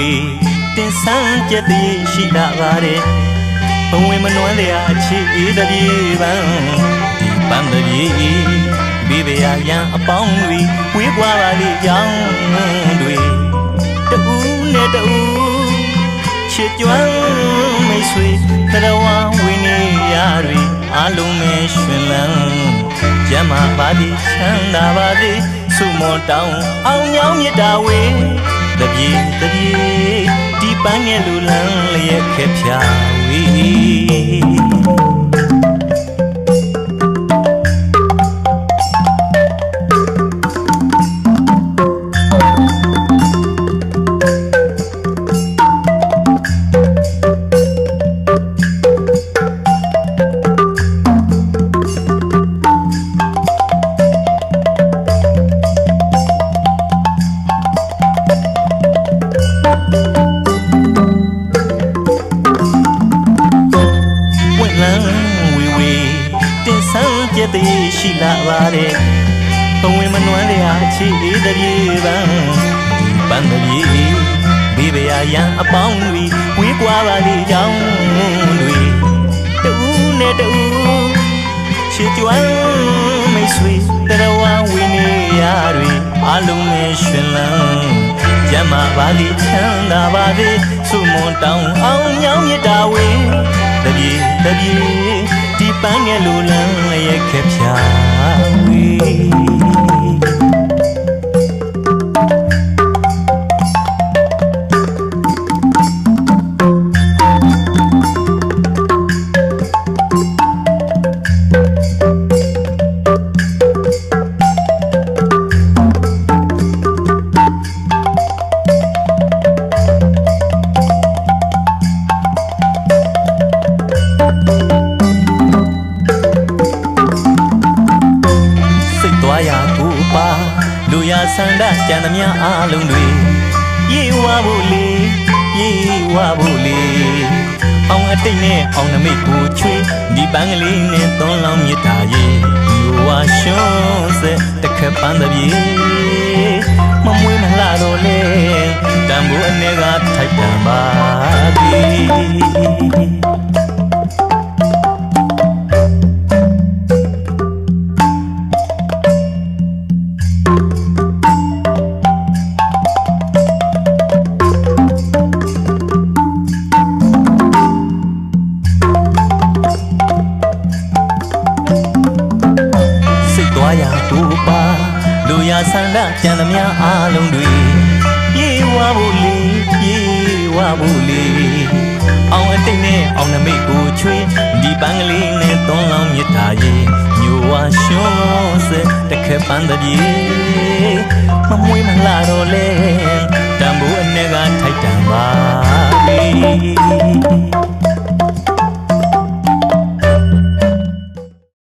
ဝေဝေတင်ဆန်းကြက်တည်းရှိလာပါတယ်ဘဝင်မနွမ်းတဲ့အချီအေးတပြေပန်းဒီပန်းတပြေဘေးဗျာရန်အပေါင်းတွေဝေးကွာပါလေကြောင်းတွေတူနဲ့တူချစ်ကြွမ်းမိတ်ဆွေတရဝဝင်းနေရတွေအလုံးမဲ့ရှင်လန်းကျမ်းမာပါသည်ချမ်းသာပါသည်ဆုမွန်တောင်းအောင်ညောင်းမြတ်တာဝေ တပြေတပြေဒီပန်းငယ်လူလန်းလျက်ခက်ဖြာဝေဝ ရှိလာပါတယ်ဘဝင်မနွမ်းတဲ့အချီအေးတပြေပန်းပန်းတပြေဘေးဗျာရန်အပေါင်းတွေဝေးကွာပါလေကြောင်းတွေတူနဲ့တူချစ်ကြွမ်းမိတ်ဆွေတရဝဝင်းနေရတွေအလုံးနဲ့ရှင်လန်းကျမ်းမာပါလေချမ်းသာပါလေဆုမွန်တောင်းအောင်ညောင်းမြတ်တာဝေတပြေတပြေဒီ ပန်းငယ်လိုလန်းရဲ့ခက်ဖြာဝေ ရာကိုပါလူရဆန္ဒကြံသမျှအားလုံးတွေပြေဝဖို့လေပြေဝဖို့လေအောင်အတိတ်နဲ့အောင်နမိတ်ကိုချွေးဒီပန်းကလေးနဲ့သွန်းလောင်းမြတ်တာရေယူဝါရှွန်းစက်တစ်ခက်ပန်းတပြေမမွေးမလှတော့လေတံမိုးအနေကထိုက်တန်ပါသည် သွားရတို့ပါလူရဆန္ဒပြန်သမျှအားလုံးတွေပြေဝဖို့လေပြေဝဖို့လေအောင်အတိတ်နဲ့အောင်နမိတ်ကိုချွေးဒီပန်းကလေးနဲ့သွန်လောင်းမြစ်သာရေညိုဝါရှုံးစဲတခဲပန်းတပြေမမွေးမလာတော့လေတံပိုးအနဲ့ကထိုက်တံပါလေ